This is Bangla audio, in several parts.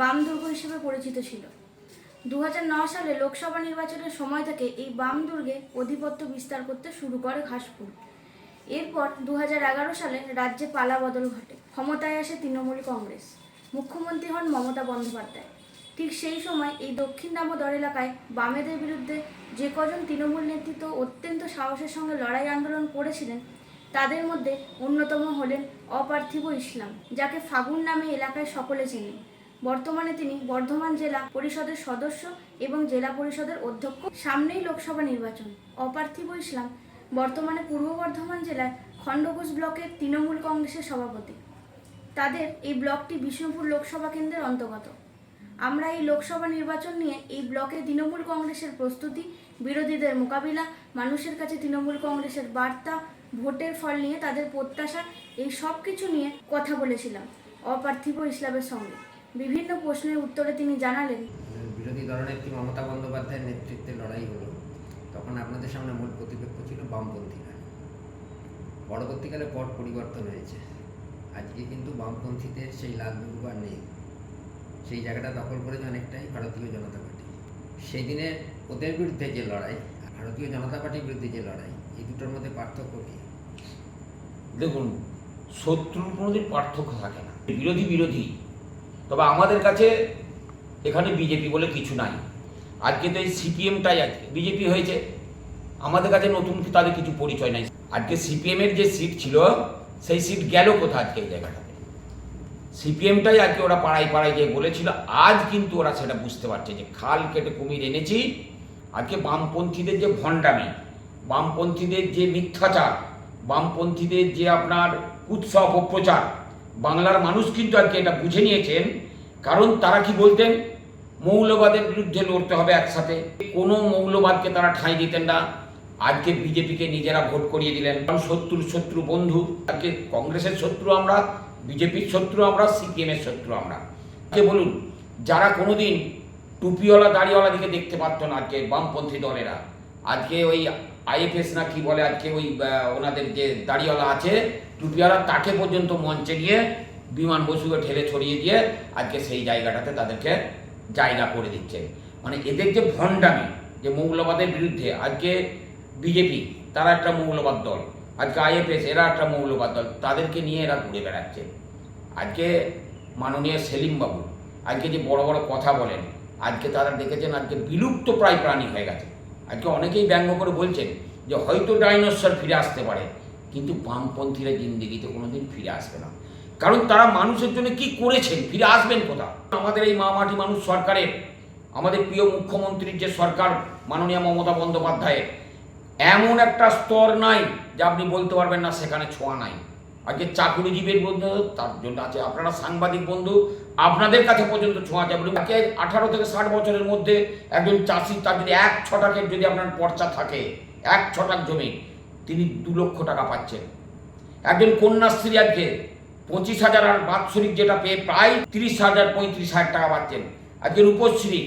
বাম দুর্গ হিসেবে পরিচিত ছিল। দু সালে লোকসভা নির্বাচনের সময় থেকে এই বাম দুর্গে আধিপত্য বিস্তার করতে শুরু করে ঘাসফুল এরপর দু হাজার এগারো সালে রাজ্যে পালা বদল ঘটে। ক্ষমতায় আসে তৃণমূল কংগ্রেস। মুখ্যমন্ত্রী হন মমতা বন্দ্যোপাধ্যায়। ঠিক সেই সময় এই দক্ষিণ দামোদর এলাকায় বামেদের বিরুদ্ধে যে কজন তৃণমূল নেতৃত্ব অত্যন্ত সাহসের সঙ্গে লড়াই আন্দোলন করেছিলেন, তাদের মধ্যে অন্যতম হলেন অপার্থিব ইসলাম, যাকে ফাগুন নামে এলাকায় সকলে চেনেন বর্তমানে তিনি বর্ধমান জেলা পরিষদের সদস্য এবং জেলা পরিষদের অধ্যক্ষ। সামনেই লোকসভা নির্বাচন। অপার্থিব ইসলাম, বর্তমানে পূর্ব বর্ধমান জেলার খণ্ডঘোষ ব্লকের তৃণমূল কংগ্রেসের সভাপতি। তাদের এই ব্লকটি বিষ্ণুপুর লোকসভা কেন্দ্রের অন্তর্গত। আমরা এই লোকসভা নির্বাচন নিয়ে এই ব্লকে তৃণমূল কংগ্রেসের প্রস্তুতি, বিরোধীদের মোকাবিলা, মানুষের কাছে তৃণমূল কংগ্রেসের বার্তা, ভোটের ফল নিয়ে তাদের প্রত্যাশা, এই সব কিছু নিয়ে কথা বলেছিলাম। অপার্থিব ইসলামের সঙ্গে। বিভিন্ন প্রশ্নের উত্তরে তিনি জানালেন। বিরোধী দলনেত্রী মমতা বন্দ্যোপাধ্যায়ের নেতৃত্বে লড়াই হলো। তখন আপনাদের সামনে মূল প্রতিপক্ষ ছিল বামপন্থীরা। পরবর্তীকালে পট পরিবর্তন হয়েছে। আজকে কিন্তু বামপন্থীদের সেই লাল দুর্গ আর নেই। সেই জায়গাটা দখল করেছে অনেকটাই ভারতীয় জনতা পার্টি। সেই দিনে ওদের বিরুদ্ধে যে লড়াই ভারতীয় জনতা পার্টির বিরুদ্ধে যে লড়াই এই দুটোর মধ্যে পার্থক্য কী? দেখুন শত্রুর কোনোদিন পার্থক্য থাকে না। বিরোধী বিরোধী তবে আমাদের কাছে এখানে বিজেপি বলে কিছু নাই। আজকে তো এই সিপিএমটাই আজকে। বিজেপি হয়েছে। আমাদের কাছে নতুন তাদের কিছু পরিচয় নাই। আজকে সিপিএমের যে সিট ছিল, সেই সিট গেল কোথায় আজকে এই জায়গাটাতে? সিপিএমটাই আজকে ওরা পাড়ায় পাড়ায় যে বলেছিল, আজ কিন্তু ওরা সেটা বুঝতে পারছে যে খাল কেটে কুমির এনেছি। আজকে বামপন্থীদের যে ভণ্ডামি, বামপন্থীদের যে মিথ্যাচার, বামপন্থীদের যে আপনার উৎসব অপপ্রচার বাংলার মানুষ কিন্তু আজকে এটা বুঝে নিয়েছেন। কারণ তারা কি বলতেন? মৌলবাদের বিরুদ্ধে লড়তে হবে একসাথে। কোনো মৌলবাদকে তারা ঠাঁই দিতেন না। আজকে বিজেপিকে নিজেরা ভোট করিয়ে দিলেন। কারণ শত্রুর শত্রু বন্ধু। আজকে কংগ্রেসের শত্রু আমরা, বিজেপির শত্রু আমরা, সিপিএমের শত্রু আমরা। আজকে বলুন, যারা কোনোদিন টুপিওয়ালা, দাড়িওয়ালা দিকে দেখতে পারতো না আজকে বামপন্থী দলেরা। আজকে ওই আইএফএস না কি বলে, আজকে ওই ওনাদের যে দাড়িওয়ালা আছে টুপিওয়ালা তাকে পর্যন্ত মঞ্চে নিয়ে বিমান বসুকে ঠেলে ছড়িয়ে দিয়ে আজকে সেই জায়গাটাতে তাদেরকে জায়গা করে দিচ্ছে। মানে এদের যে ভণ্ডামি, যে মৌলবাদের বিরুদ্ধে আজকে বিজেপি, তারা একটা মৌলবাদ দল, আজকে আইএফএস, এরা একটা মৌলবাদ দল, তাদেরকে নিয়ে এরা ঘুরে বেড়াচ্ছে। আজকে মাননীয় সেলিম বাবু আজকে যে বড় বড় কথা বলেন, আজকে তারা দেখেছেন আজকে বিলুপ্ত প্রায় প্রাণী হয়ে গেছে। আজকে অনেকেই ব্যঙ্গ করে বলছেন যে হয়তো ডাইনোসর ফিরে আসতে পারে কিন্তু বামপন্থীরা জিন্দিগিতে কোনোদিন ফিরে আসবে না। কারণ তারা মানুষের জন্য কি করেছেন? ফিরে আসবেন কোথা আমাদের এই মা মাটি মানুষ সরকারের, আমাদের প্রিয় মুখ্যমন্ত্রীর যে সরকার, মাননীয় মমতা বন্দ্যোপাধ্যায়ের, এমন একটা স্তর নাই যে আপনি বলতে পারবেন না সেখানে ছোঁয়া নাই। আজকে চাকুরিজীবীর বন্ধু, তার জন্য আছে আপনারা সাংবাদিক বন্ধু, আপনাদের কাছে পর্যন্ত ছোঁয়া যাবে। আজকে আঠারো থেকে ষাট বছরের মধ্যে একজন চাষি, তার যদি এক ছটাকের যদি আপনার পর্চা থাকে, এক ছটাক জমি তিনি দু লক্ষ টাকা পাচ্ছেন। একজন কন্যাশ্রী আজকে পঁচিশ হাজার আর বাৎসরিক যেটা পেয়ে প্রায় তিরিশ হাজার পঁয়ত্রিশ হাজার টাকা পাচ্ছেন। আজকে রূপশ্রী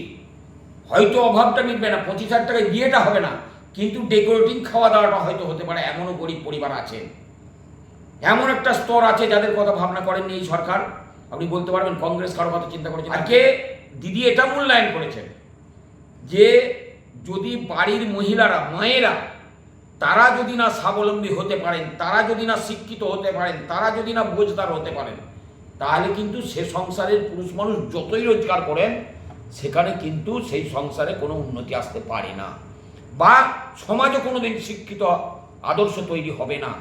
হয়তো অভাবটা মিটবে না, পঁচিশ হাজার টাকায় বিয়েটা হবে না, কিন্তু ডেকোরেটিং খাওয়া দাওয়াটা হয়তো হতে পারে, এমনও গরিব পরিবার আছে এমন একটা স্তর আছে যাদের কথা ভাবনা করেননি এই সরকার। আপনি বলতে পারবেন, কংগ্রেস কারও কথা চিন্তা করেছে আজকে দিদি এটা মূল্যায়ন করেছেন যে যদি বাড়ির মহিলারা, মায়েরা তারা যদি না স্বাবলম্বী হতে পারেন, তারা যদি না শিক্ষিত হতে পারেন, তারা যদি না বোঝদার হতে পারেন, তাহলে কিন্তু সে সংসারের পুরুষ মানুষ যতই রোজগার করেন, সেখানে কিন্তু সেই সংসারে কোনো উন্নতি আসতে পারে না। বা সমাজে কোনোদিন শিক্ষিত আদর্শ তৈরি হবে না।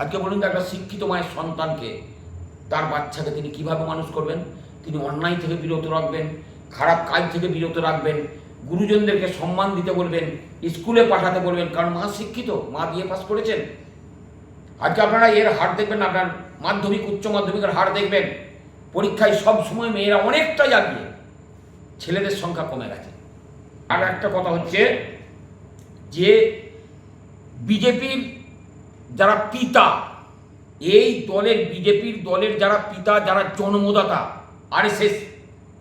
আজকে বলুন একটা শিক্ষিত মায়ের সন্তানকে, তার বাচ্চাকে তিনি কীভাবে মানুষ করবেন? তিনি অন্যায় থেকে বিরত রাখবেন, খারাপ কাজ থেকে বিরত রাখবেন গুরুজনদেরকে সম্মান দিতে বলবেন, স্কুলে পাঠাতে বলবেন, কারণ মা শিক্ষিত, মা বিয়ে পাস করেছেন। আজকে আপনারা এর হার দেখবেন আপনার মাধ্যমিক, উচ্চ মাধ্যমিকের হার দেখবেন। পরীক্ষায় সব সময় মেয়েরা অনেকটা আগিয়ে ছেলেদের সংখ্যা কমে গেছে। আর একটা কথা হচ্ছে যে, বিজেপির যারা পিতা, এই দলের, বিজেপির দলের যারা পিতা, যারা জন্মদাতা, আরএসএস,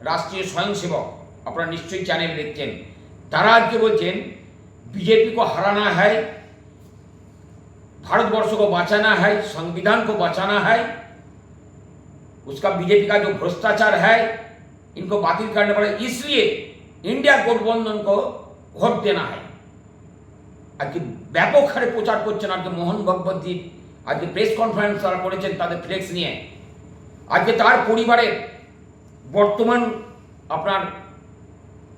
রাষ্ট্রীয় স্বয়ংসেবক আপনারা নিশ্চয়ই চ্যানেল দেখছেন তারা আজকে বলছেন बीजेपी को हराना है भारतवर्ष को बचाना है संविधान को बचाना है उसका बीजेपी का जो भ्रष्टाचार है इनको बातिल करने पड़े इसलिए इंडिया गठबंधन को ভোট দেনা হয় আজকে ব্যাপক হারে প্রচার করছেন আজকে মোহন ভগবতজি আজকে প্রেস কনফারেন্স তারা করেছেন তাদের ফ্লেক্স নিয়ে আজকে তার পরিবারের বর্তমান আপনার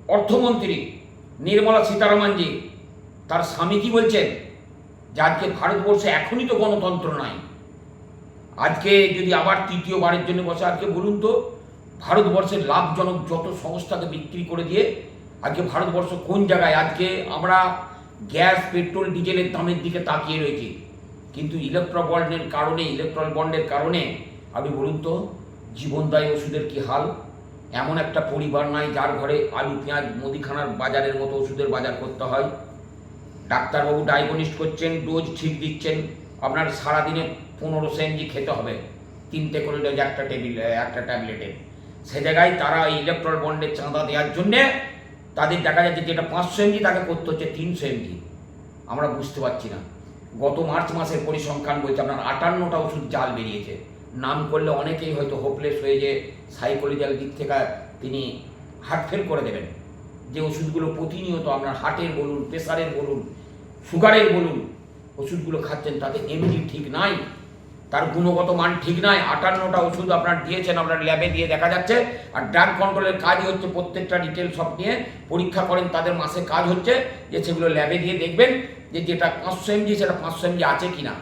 অর্থমন্ত্রী নির্মলা সীতারামনজি, তার স্বামী কি বলছেন? যে আজকে ভারতবর্ষে এখনই তো গণতন্ত্র নাই। আজকে যদি আবার তৃতীয়বারের জন্য বসে আজকে বলুন তো, ভারতবর্ষের লাভজনক যত সংস্থাকে বিক্রি করে দিয়ে আজকে ভারতবর্ষ কোন জায়গায়? আজকে আমরা গ্যাস, পেট্রোল, ডিজেলের দামের দিকে তাকিয়ে রয়েছি। কিন্তু ইলেকট্রো বন্ডের কারণে ইলেকট্রল বন্ডের কারণে, আপনি বলুন তো, জীবনদায়ী ওষুধের কি হাল? এমন একটা পরিবার নাই যার ঘরে আলু, পেঁয়াজ, মুদিখানার বাজারের মতো ওষুধের বাজার করতে হয়। ডাক্তারবাবু ডায়াগনিস্ট করছেন, ডোজ ঠিক দিচ্ছেন, আপনার সারাদিনে পনেরো এমজি খেতে হবে। তিনটে করে ডোজ, একটা টেবিল, একটা ট্যাবলেটে। সে জায়গায় তারা ইলেকট্রল বন্ডের চাঁদা দেওয়ার জন্যে তাদের দেখা যাচ্ছে যেটা পাঁচশো এমজি তাকে করতে হচ্ছে তিনশো এমজি আমরা বুঝতে পারছি না। গত মার্চ মাসের পরিসংখ্যান বলছে আপনার আটান্নটা ওষুধ জাল বেরিয়েছে। নাম করলে অনেকেই হয়তো হোপলেস হয়ে যে সাইকোলজিক্যাল দিক থেকে তিনি হার্ট ফেল করে দেবেন। যে ওষুধগুলো প্রতিনিয়ত আপনার হার্টের বলুন প্রেশারের বলুন সুগারের বলুন, ওষুধগুলো খাচ্ছেন, তাতে এমনি ঠিক নাই, তার গুণগত মান ঠিক নাই, আটান্নটা ওষুধ আপনার দিয়েছেন, আপনার ল্যাবে দিয়ে দেখা যাচ্ছে, আর ড্রাগ কন্ট্রোলের কাজই হচ্ছে প্রত্যেকটা ডিটেল সব নিয়ে পরীক্ষা করেন, তাদের মাসে কাজ হচ্ছে, যে সেগুলো ল্যাবে দিয়ে দেখবেন, যে যেটা পাঁচশো এমজি সেটা পাঁচশো এমজি আছে কি না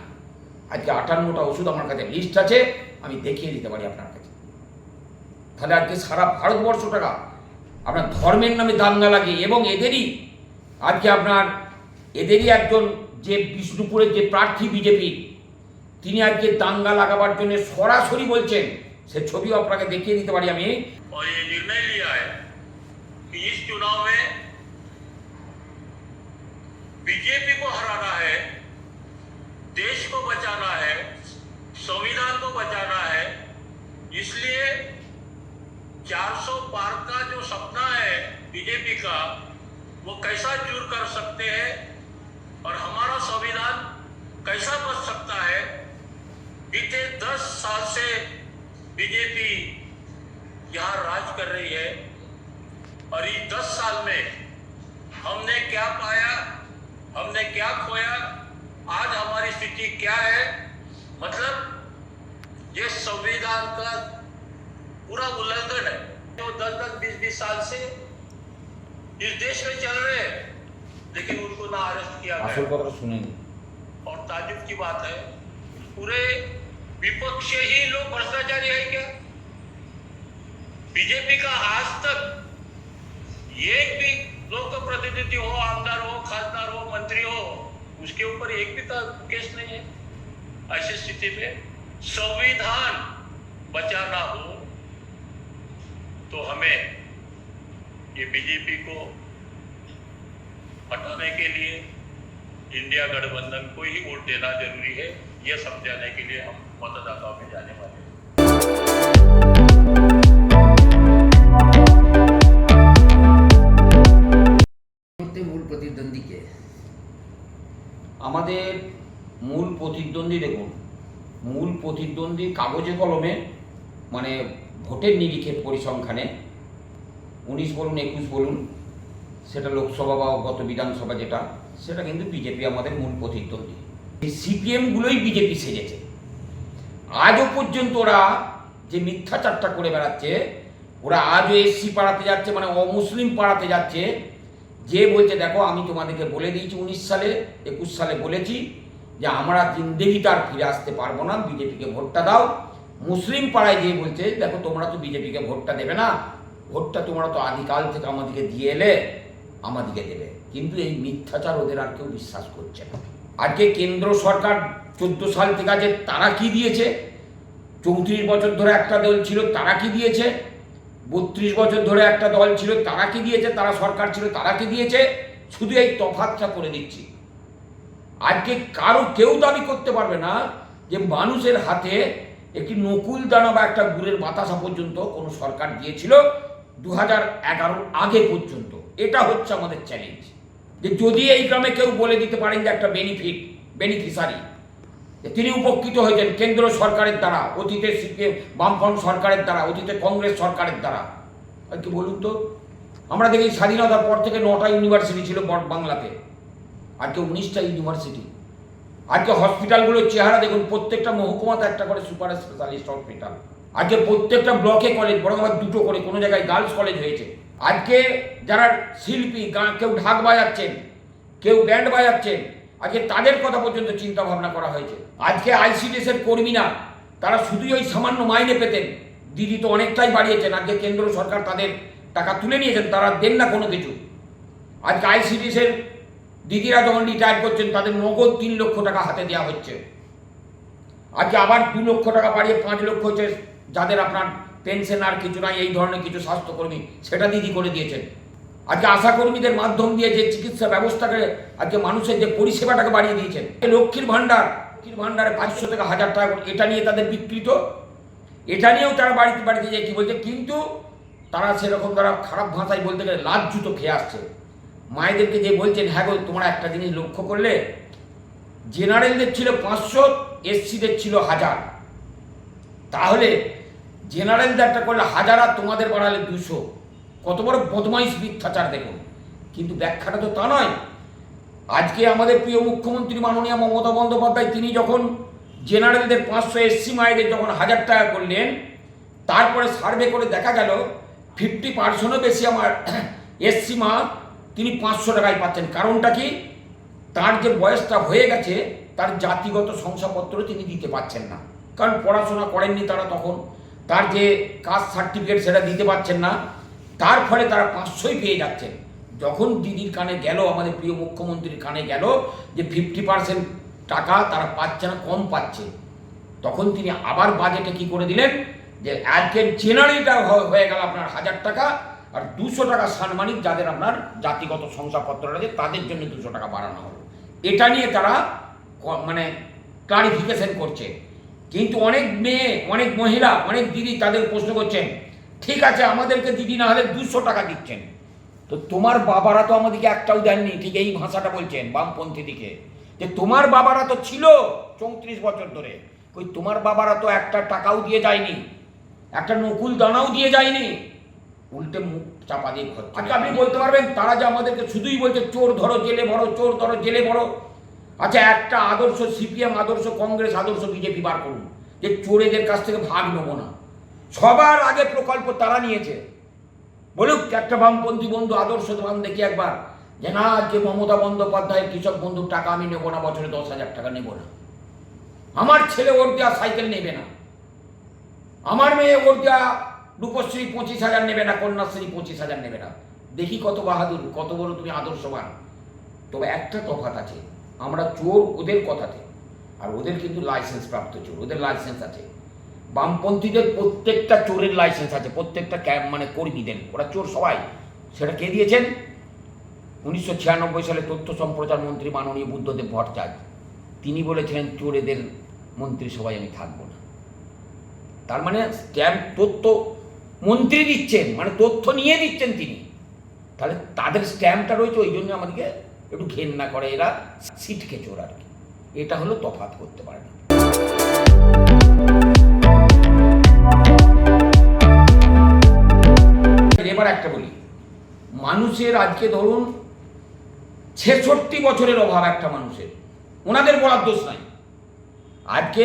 আজকে আটান্নটা ওষুধ আমার কাছে লিস্ট আছে, আমি দেখিয়ে দিতে পারি আপনার তাহলে আজকে সারা ভারতবর্ষ টাকা আপনার ধর্মের নামে দাঙ্গা লাগে এবং এদেরই আজকে আপনার এদেরই একজন যে বিষ্ণুপুরের যে প্রার্থী বিজেপি তিনি আজকে দাঙ্গা লাগাবার জন্য সরাসরি বলছেন সে ছবিও আপনাকে দেখিয়ে দিতে পারি আমি और ये निर्णय लिया है कि इस चुनाव में बीजेपी को हराना है देश को बचाना है संविधान को बचाना है इसलिए 400 पार का जो सपना है बीजेपी का, वो कैसा चूर कर सकते हैं और हमारा संविधान कैसा बच सकता है? बीते 10 साल से बीजेपी यहाँ राज कर रही है और इस दस साल में हमने क्या पाया, हमने क्या खोया, आज हमारी स्थिति क्या है? मतलब ये संविधान का पूरा उल्लंघन है। वो दस दस बीस बीस साल से इस देश में चल रहे हैं लेकिन उनको ना अरेस्ट किया गया। सुनेंगे। और ताजुब की बात है पूरे विपक्ष ही लोग भ्रष्टाचारी है क्या? बीजेपी का आज तक एक भी लोक प्रतिनिधि हो आमदार हो खासदार हो मंत्री हो उसके ऊपर एक भी तो केस नहीं है। ऐसी स्थिति में संविधान बचाना हो तो हमें ये बीजेपी को हटाने के लिए इंडिया गठबंधन को ही वोट देना जरूरी है यह समझाने के लिए हम मतदाताओं में जाने वाले हैं মুহূর্তে মূল প্রতিদ্বন্দ্বীকে আমাদের মূল প্রতিদ্বন্দ্বী দেখুন মূল প্রতিদ্বন্দ্বী কাগজে কলমে মানে ভোটের নিরিখে পরিসংখ্যানে উনিশ বলুন, একুশ বলুন, সেটা লোকসভা বা গত বিধানসভা যেটা, সেটা কিন্তু বিজেপি আমাদের মূল প্রতিদ্বন্দ্বী। এই সিপিএমগুলোই বিজেপি সেজেছে। আজও পর্যন্ত ওরা যে মিথ্যাচারটা করে বেড়াচ্ছে, ওরা আজও এসসি পাড়াতে যাচ্ছে মানে অমুসলিম পাড়াতে যাচ্ছে, যে বলছে, দেখো, আমি তোমাদেরকে বলে দিয়েছি উনিশ সালে, একুশ সালে বলেছি যে আমরা জিন্দেগিতে আর ফিরে আসতে পারব না, বিজেপিকে ভোটটা দাও। মুসলিম পাড়ায় গিয়ে বলছে দেখো, তোমরা তো বিজেপিকে ভোটটা দেবে না। ভোটটা তোমরা তো আদিকাল থেকে আমাদেরকে দিয়ে এলে, আমাদেরকে দেবে। কিন্তু এই মিথ্যাচার ওদের আর কেউ বিশ্বাস করছে না। আজকে কেন্দ্র সরকার চোদ্দ সাল থেকে আছে, তারা কি দিয়েছে? চৌত্রিশ বছর ধরে একটা দল ছিল, তারা কি দিয়েছে? বত্রিশ বছর ধরে একটা দল ছিল, তারা কি দিয়েছে? তারা সরকার ছিল, তারা কি দিয়েছে? শুধু এই তফাতটা করে দিচ্ছি। আজকে কারও কেউ দাবি করতে পারবে না যে মানুষের হাতে একটি নকুল দানা বা একটা গুড়ের বাতাসা পর্যন্ত কোনো সরকার দিয়েছিল দু হাজার আগে পর্যন্ত। এটা হচ্ছে আমাদের চ্যালেঞ্জ যে যদি এই গ্রামে কেউ বলে দিতে পারেন যে একটা বেনিফিট বেনিফিসারি তিনি উপকৃত হয়েছেন কেন্দ্র সরকারের দ্বারা, অতীতে সিপিএম বামফ্রন্ট সরকারের দ্বারা, অতীতে কংগ্রেস সরকারের দ্বারা। আজকে বলুন তো? আমরা দেখি স্বাধীনতার পর থেকে নটা ইউনিভার্সিটি ছিল বাংলাতে। আজকে উনিশটা ইউনিভার্সিটি আজকে হসপিটালগুলোর চেহারা দেখুন, প্রত্যেকটা মহকুমাতে একটা করে সুপার স্পেশালিস্ট হসপিটাল। আজকে প্রত্যেকটা ব্লকে কলেজ বরং আবার দুটো করে, কোনো জায়গায় গার্লস কলেজ হয়েছে। আজকে যারা শিল্পী কেউ ঢাক বাজাচ্ছেন, কেউ ব্যান্ড বাজাচ্ছেন, আজকে তাদের কথা পর্যন্ত চিন্তা ভাবনা করা হয়েছে। আজকে আইসিডিএস এর কর্মীরা, তারা শুধুই ওই সামান্য মাইনে পেতেন। দিদি তো অনেকটাই বাড়িয়েছেন, আজকে কেন্দ্র সরকার তাদের টাকা তুলে নিয়েছেন, তারা দেন না কোনো কিছু। আজকে আইসিডিএস এর দিদিরা যখন রিটায়ার করছেন, তাদের নগদ তিন লক্ষ টাকা হাতে দেওয়া হচ্ছে। আজকে আবার দু লক্ষ টাকা বাড়িয়ে পাঁচ লক্ষ হচ্ছে, যাদের আপনার পেনশন আর কিছু নাই, এই ধরনের কিছু স্বাস্থ্যকর্মী, সেটা দিদি করে দিয়েছেন। আজকে আশাকর্মীদের মাধ্যম দিয়ে যে চিকিৎসা ব্যবস্থাকে আজকে মানুষের যে পরিষেবাটাকে বাড়িয়ে দিয়েছেন লক্ষ্মীর ভাণ্ডার, লক্ষ্মীর ভাণ্ডারে পাঁচশো থেকে হাজার টাকা এটা নিয়ে তাদের বিকৃত। এটা নিয়েও তারা বাড়িতে বাড়িতে যে কি বলছে, কিন্তু তারা সেরকম তারা খারাপ ভাষায় বলতে গেলে লাভ জুতো খেয়ে আসছে। মায়েদেরকে যে বলছেন হ্যাঁ গো, তোমরা একটা জিনিস লক্ষ্য করলে, জেনারেলদের ছিল পাঁচশো, এসসিদের ছিল হাজার। তাহলে জেনারেলদেরটা করলে হাজার আর তোমাদের বাড়ালে দুশো। কত বড় বদমাইশ মিথ্যাচার দেখুন কিন্তু ব্যাখ্যাটা তো তা নয়। আজকে আমাদের প্রিয় মুখ্যমন্ত্রী মাননীয় মমতা বন্দ্যোপাধ্যায়, তিনি যখন জেনারেলদের পাঁচশো, এসসি মায়েদের যখন হাজার টাকা করলেন, তারপরে সার্ভে করে দেখা গেল, ফিফটি পার্সেন্টও বেশি আমার এসসি মা তিনি পাঁচশো টাকায় পাচ্ছেন। কারণটা কি? তার যে বয়সটা হয়ে গেছে, তার জাতিগত শংসাপত্র তিনি দিতে পারছেন না। কারণ পড়াশোনা করেননি তারা তখন। তার যে কাস্ট সার্টিফিকেট সেটা দিতে পারছেন না। তার ফলে তারা পাঁচশোই পেয়ে যাচ্ছেন। যখন দিদির কানে গেল, আমাদের প্রিয় মুখ্যমন্ত্রীর কানে গেল যে ফিফটি পার্সেন্ট টাকা তারা পাচ্ছে না, কম পাচ্ছে, তখন তিনি আবার বাজেটে কি করে দিলেন? যে আজকের জেনারেলটা হয়ে গেল আপনার হাজার টাকা। আর দুশো টাকা সানমানিক যাদের আপনার জাতিগত শংসাপত্র রয়েছে, তাদের জন্য দুশো টাকা বাড়ানো হলো। এটা নিয়ে তারা মানে ক্লারিফিকেশন করছে। কিন্তু অনেক মেয়ে, অনেক মহিলা, অনেক দিদি তাদের প্রশ্ন করছেন, ঠিক আছে, আমাদেরকে দিদি না হলে দুশো টাকা দিচ্ছেন। তো তোমার বাবারা তো আমাদেরকে একটাও দেননি, ঠিক এই ভাষাটা বলছেন বামপন্থী দিকে। যে তোমার বাবারা তো ছিল চৌত্রিশ বছর ধরে ওই তোমার বাবারা তো একটা টাকাও দিয়ে যায়নি, একটা নকুল দানাও দিয়ে যায়নি উল্টে মুখ চাপা দিয়ে ঘর আচ্ছা আপনি বলতে পারবেন তারা যে আমাদেরকে শুধুই বলছে চোর ধরো জেলে ভরো চোর ধরো জেলে ভরো। আচ্ছা একটা আদর্শ সিপিএম আদর্শ কংগ্রেস আদর্শ বিজেপি বার করুন যে চোরেদের কাছ থেকে ভাগ নেব না। সবার আগে প্রকল্প তারা নিয়েছে। বলুক একটা বামপন্থী বন্ধু আদর্শ বান দেখি একবার যে না আজকে মমতা বন্দ্যোপাধ্যায়ের কৃষক বন্ধুর টাকা আমি নেব না বছরে দশ হাজার টাকা নেব না। আমার ছেলে ওর দেওয়া সাইকেল নেবে না। আমার মেয়ে ওর দেওয়া রূপশ্রী পঁচিশ হাজার নেবে না, কন্যাশ্রী পঁচিশ হাজার নেবে না। দেখি কত বাহাদুর, কত বড় তুমি আদর্শবান। তবে একটা তফাৎ আছে, আমরা চোর ওদের কথাতে, আর ওদের কিন্তু লাইসেন্স প্রাপ্ত চোর, ওদের লাইসেন্স আছে। বামপন্থীদের প্রত্যেকটা চোরের লাইসেন্স আছে, প্রত্যেকটা ক্যাম্প মানে কর্মীদের, ওরা চোর সবাই। সেটা কে দিয়েছেন? উনিশশো ছিয়ানব্বই সালে তথ্য সম্প্রচার মন্ত্রী মাননীয় বুদ্ধদেব ভট্টাচার্য। তিনি বলেছিলেন চোরেদের মন্ত্রিসভায় আমি থাকব না। তার মানে স্ট্যাম্প তথ্য মন্ত্রী দিচ্ছেন মানে তথ্য নিয়ে দিচ্ছেন তিনি। তাহলে তাদের স্ট্যাম্পটা রয়েছে, ওই জন্য আমাদেরকে একটু ঘেন্না করে এরা সিটকে চোর আর কি। এটা হলো তফাৎ করতে পারে না। এবার একটা বলি, মানুষের আজকে ধরুন ছেষট্টি বছরের অভাব একটা মানুষের, ওনাদের বলার দোষ নাই। আজকে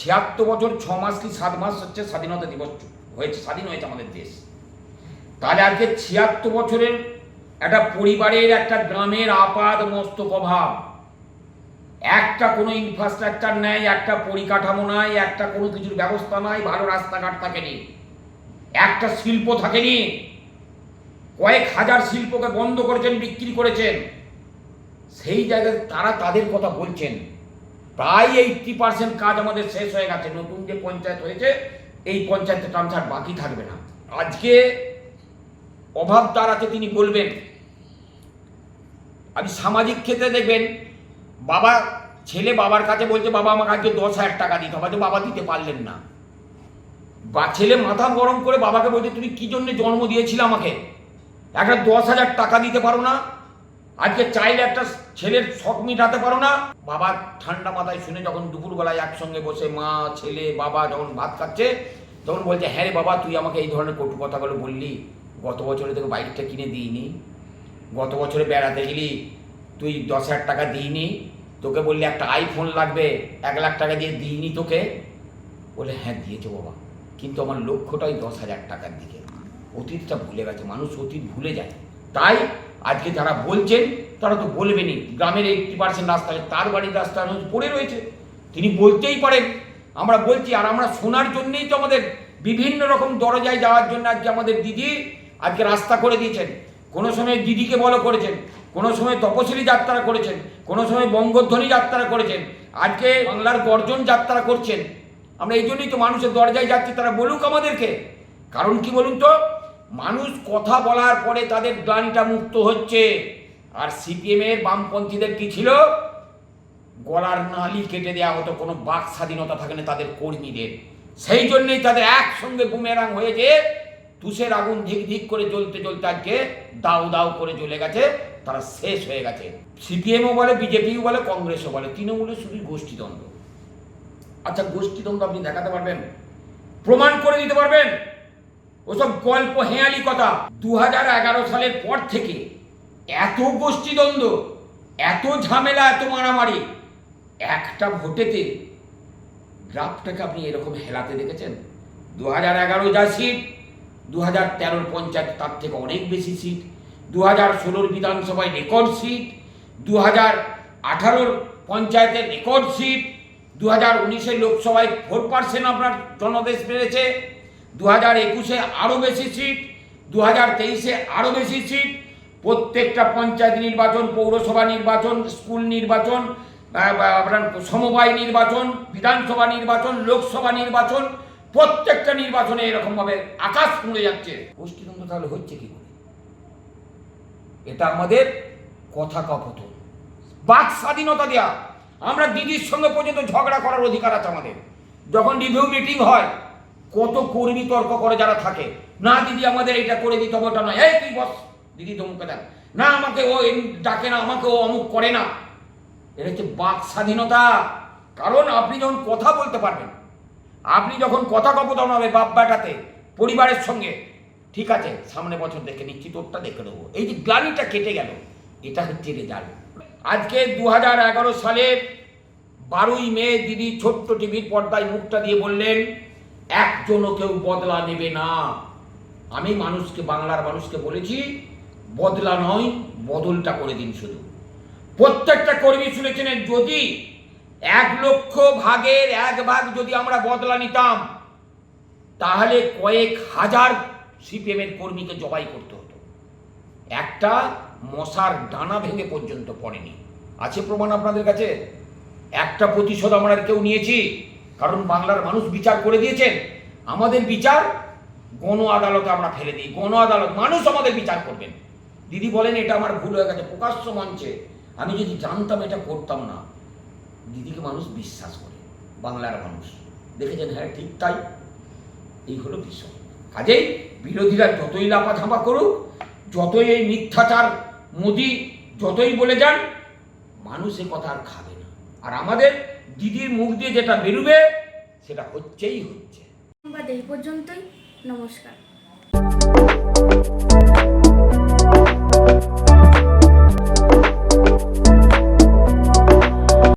ছিয়াত্তর বছর, ছ মাস কি সাত মাস হচ্ছে স্বাধীনতা দিবস হয়েছে, স্বাধীন হয়েছে আমাদের দেশ। তাহলে আজকে ছিয়াত্তর বছরের একটা পরিবারের একটা গ্রামের আপাদ মস্তক অভাব একটা কোনো ইনফ্রাস্ট্রাকচার নাই, একটা পরিকাঠামো নাই, একটা কোনো কিছুর ব্যবস্থা নাই, ভালো রাস্তাঘাট থাকেনি। একটা শিল্প থাকেনি। কয়েক হাজার শিল্পকে বন্ধ করেছেন, বিক্রি করেছেন। সেই জায়গায় তারা তাদের কথা বলছেন। প্রায় এইটটি পার্সেন্ট কাজ আমাদের শেষ হয়ে গেছে। নতুন যে পঞ্চায়েত হয়েছে এই পঞ্চায়েতের কাম ছাড় বাকি থাকবে না। আজকে অভাব তার আছে, তিনি বলবেন। আপনি সামাজিক ক্ষেত্রে দেখবেন, বাবা, ছেলে বাবার কাছে বলছে, বাবা, আমাকে আজকে দশ হাজার টাকা দিতে হবে। বাবা দিতে পারলেন না। বা ছেলে মাথা গরম করে বাবাকে বলছে, তুমি কি জন্য জন্ম দিয়েছিলে আমাকে? একটা দশ হাজার টাকা দিতে পারো না? আজকে চাইলে একটা ছেলের শখ মিটাতে পারো না। বাবা ঠান্ডা মাথায় শুনে যখন দুপুরবেলায় একসঙ্গে বসে মা, ছেলে, বাবা যখন ভাত খাচ্ছে, তখন বলছে হ্যাঁ রে বাবা, তুই আমাকে এই ধরনের কটু কথাগুলো বললি। গত বছরে তোকে বাইকটা কিনে দিইনি। গত বছরে বেড়াতে গেলি। তুই দশ হাজার টাকা দিইনি। তোকে বললি একটা আইফোন লাগবে, এক লাখ টাকা দিয়ে দিইনি তোকে। বলে হ্যাঁ দিয়েছ বাবা। কিন্তু আমার লক্ষ্যটাই দশ হাজার টাকার দিকে। অতীতটা ভুলে গেছে। মানুষ অতীত ভুলে যায়। তাই আজকে যারা বলছেন, তারা তো বলবেনই। গ্রামের এইটটি পার্সেন্ট রাস্তা তার বাড়ির রাস্তা পড়ে রয়েছে। তিনি বলতেই পারেন, আমরা বলছি, আর আমরা শোনার জন্যেই তো আমাদের বিভিন্ন রকম দরজায় যাওয়ার জন্য আজকে আমাদের দিদি আজকে রাস্তা করে দিয়েছেন। কোনো সময় দিদিকে বলো করেছেন, কোনো সময় তপশিলি যাত্রা করেছেন, কোনো সময় বঙ্গধ্বনি যাত্রা করেছেন। আজকে বাংলার গর্জন যাত্রা করছেন। আমরা এই জন্যই তো মানুষের দরজায় যাচ্ছি, তারা বলুক আমাদেরকে। কারণ কি বলুন তো? মানুষ কথা বলার পরে তাদের গ্লানিটা মুক্ত হচ্ছে। আর সিপিএমের বামপন্থীদের কি ছিল? গলার নালি কেটে দেওয়া হতো, কোনো বাক স্বাধীনতা থাকে না তাদের কর্মীদের। সেই জন্যই তাদের একসঙ্গে বুমেরাং হয়েছে। তুষের আগুন ধিক ধিক করে জ্বলতে জ্বলতে আজকে দাউ দাউ করে জ্বলে গেছে, তারা শেষ হয়ে গেছে। সিপিএমও বলে, বিজেপিও বলে, কংগ্রেসও বলে, তৃণমূলের শুধু গোষ্ঠীদ্বন্দ্ব। আচ্ছা গোষ্ঠীদ্বন্দ্ব আপনি দেখাতে পারবেন? প্রমাণ করে দিতে পারবেন? ওসব গল্প হেঁয়ালি কথা। দু হাজার এগারো সালের পর থেকে এত গোষ্ঠীদ্বন্দ্ব, এত ঝামেলা, এত মারামারি। একটা ভোটেতে গ্রাফটাকে আপনি এরকম হেলাতে দেখেছেন? দু হাজার এগারো যা সিট দু হাজার তেরোর পঞ্চায়েত তার থেকে অনেক বেশি সিট দু হাজার ষোলোর বিধানসভায় রেকর্ড সিট দু হাজার আঠারোর পঞ্চায়েতের রেকর্ড সিট দু হাজার উনিশের লোকসভায় ফোর পার্সেন্ট আপনার জনদেশ বেড়েছে। দু হাজার একুশে আরও বেশি সিট দু হাজার তেইশে আরও বেশি সিট, প্রত্যেকটা পঞ্চায়েত নির্বাচন, পৌরসভা নির্বাচন, স্কুল নির্বাচন আপনার সমবায় নির্বাচন, বিধানসভা নির্বাচন, লোকসভা নির্বাচন, প্রত্যেকটা নির্বাচনে এরকমভাবে আকাশ খুঁড়ে যাচ্ছে। গোষ্ঠীদ্বন্দ্ব তাহলে হচ্ছে কি করে? এটা আমাদের কথা কথন বাক স্বাধীনতা দেয়া। আমরা দিদির সঙ্গে পর্যন্ত ঝগড়া করার অধিকার আছে আমাদের। যখন রিভিউ মিটিং হয় কত কর্মী তর্ক করে যারা থাকে? না, দিদি, আমাদের এটা করে দিতে হবে, ওটা নয়। এই, তুই বস। দিদি, ধমকে দেন না, আমাকে ও ডাকে না, আমাকে ও অমুক করে না। এটা হচ্ছে বাক স্বাধীনতা। কারণ আপনি যখন কথা বলতে পারবেন, আপনি যখন কথা কপতন হবে বাপ বেটাতে পরিবারের সঙ্গে, ঠিক আছে, সামনে বছর দেখে নিচ্ছি, তোরটা দেখে নেব। এই যে গ্লানিটা কেটে গেল, এটা হচ্ছে রেজাল্ট আজকে দু হাজার এগারো সালের বারোই মে, দিদি ছোট্ট টিভির পর্দায় মুখটা দিয়ে বললেন একজনও কেউ বদলা নেবে না। আমি মানুষকে, বাংলার মানুষকে বলেছি, বদলা নয়, বদলটা করে দিন শুধু। প্রত্যেকটা কর্মী শুনেছেন যদি এক লক্ষ ভাগের এক ভাগ যদি আমরা বদলা নিতাম, তাহলে কয়েক হাজার সিপিএমের কর্মীকে জবাই করতে হতো। একটা মশার ডানা ভেঙে পর্যন্ত পড়েনি। আছে প্রমাণ আপনাদের কাছে? একটা প্রতিশোধ আমরা কেউ নিয়েছি? কারণ বাংলার মানুষ বিচার করে দিয়েছেন। আমাদের বিচার গণ আদালতে আমরা ফেলে দিই। গণ আদালত, মানুষ আমাদের বিচার করবেন। দিদি বলেন, এটা আমার ভুল হয়ে গেছে, প্রকাশ্য মঞ্চে। আমি যদি জানতাম এটা করতাম না। দিদিকে মানুষ বিশ্বাস করে, বাংলার মানুষ। দেখেছেন হ্যাঁ ঠিক তাই। এই হলো বিষয়। কাজেই বিরোধীরা যতই লাফাঝাপা করুক, যতই এই মিথ্যাচার মোদি যতই বলে যান, মানুষ এ কথা আর খাবে না। আর আমাদের দিদির মুখ দিয়ে যেটা বেরোবে সেটা হচ্ছেই হচ্ছে। এই পর্যন্তই। নমস্কার।